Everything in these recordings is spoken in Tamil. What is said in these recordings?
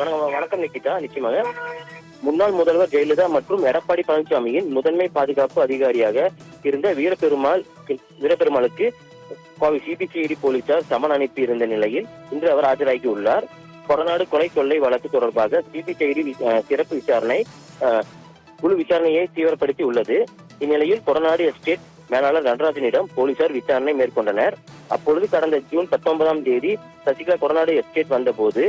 வணக்கம் வணக்கம் நிக்கிதா நிச்சயமாக. முன்னாள் முதல்வர் ஜெயலலிதா மற்றும் எடப்பாடி பழனிசாமியின் முதன்மை பாதுகாப்பு அதிகாரியாக இருந்த வீரபெருமாள் வீரபெருமாளுக்கு கோவை சிபிசிஐடி போலீசார் சமன் அனுப்பி இருந்த நிலையில் இன்று அவர் ஆஜராகி உள்ளார் கொடநாடு கொலை தொல்லை வழக்கு தொடர்பாக சிபிசிஐடி சிறப்பு விசாரணை குழு விசாரணையை தீவிரப்படுத்தி உள்ளது. இந்நிலையில் கொடநாடு எஸ்டேட் மேலாளர் நடராஜனிடம் போலீசார் விசாரணை மேற்கொண்டனர். அப்பொழுது கடந்த ஜூன் பத்தொன்பதாம் தேதி சசிகலா கொடநாடு எஸ்டேட் வந்தபோது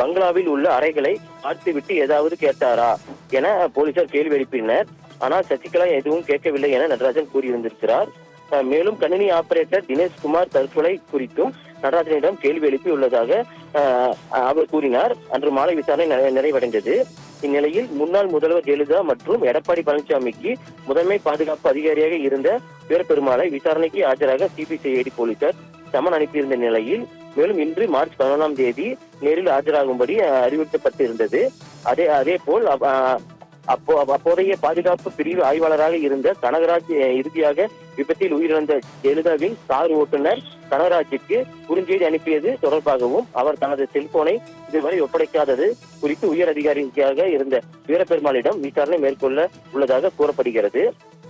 பங்களாவில் உள்ள அறைகளை பார்த்துவிட்டு ஏதாவது கேட்டாரா? என போலீசார் கேள்வி எழுப்பினர். ஆனால் சசிகலா எதுவும் கேட்கவில்லை என நடராஜன் கூறியிருந்திருக்கிறார். மேலும் கணினி ஆபரேட்டர் தினேஷ்குமார் தற்கொலை குறித்தும் நடராஜனிடம் கேள்வி எழுப்பியுள்ளதாக அவர் கூறினார். அன்று மாலை விசாரணை நிறைவடைந்தது. இந்நிலையில் முன்னாள் முதல்வர் ஜெயலலிதா மற்றும் எடப்பாடி பழனிசாமிக்கு முதன்மை பாதுகாப்பு அதிகாரியாக இருந்த வீரபெருமாளை விசாரணைக்கு ஆஜராக சிபிசிஐடி போலீசார் சமன் அனுப்பியிருந்த நிலையில் மேலும் இன்று மார்ச் பதினொன்றாம் தேதி நேரில் ஆஜராகும்படி அறிவுறுத்தப்பட்டிருந்தது. அறிவிக்கப்பட்டிருந்தது அதே அதே போல் அப்போ அப்போதைய பாதுகாப்பு பிரிவு ஆய்வாளராக இருந்த கனகராஜ் இறுதியாக விபத்தில் உயிரிழந்த ஜெயலலிதாவின் கார் ஓட்டுநர் கனகராஜுக்கு குறுஞ்செய்தி அனுப்பியது தொடர்பாகவும் அவர் தனது செல்போனை இதுவரை ஒப்படைக்காதது குறித்து உயர் அதிகாரியாக இருந்த வீரபெருமாளிடம் விசாரணை மேற்கொள்ள உள்ளதாக கூறப்படுகிறது.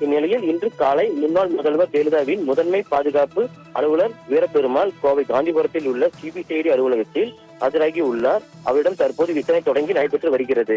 இந்நிலையில் இன்று காலை முன்னாள் முதல்வர் ஜெயலலிதாவின் முதன்மை பாதுகாப்பு அலுவலர் வீரபெருமாள் கோவை காந்திபுரத்தில் உள்ள சிபிசிஐடி அலுவலகத்தில் ஆஜராகி உள்ளார். அவரிடம் தற்போது விசாரணை தொடங்கி நடைபெற்று வருகிறது.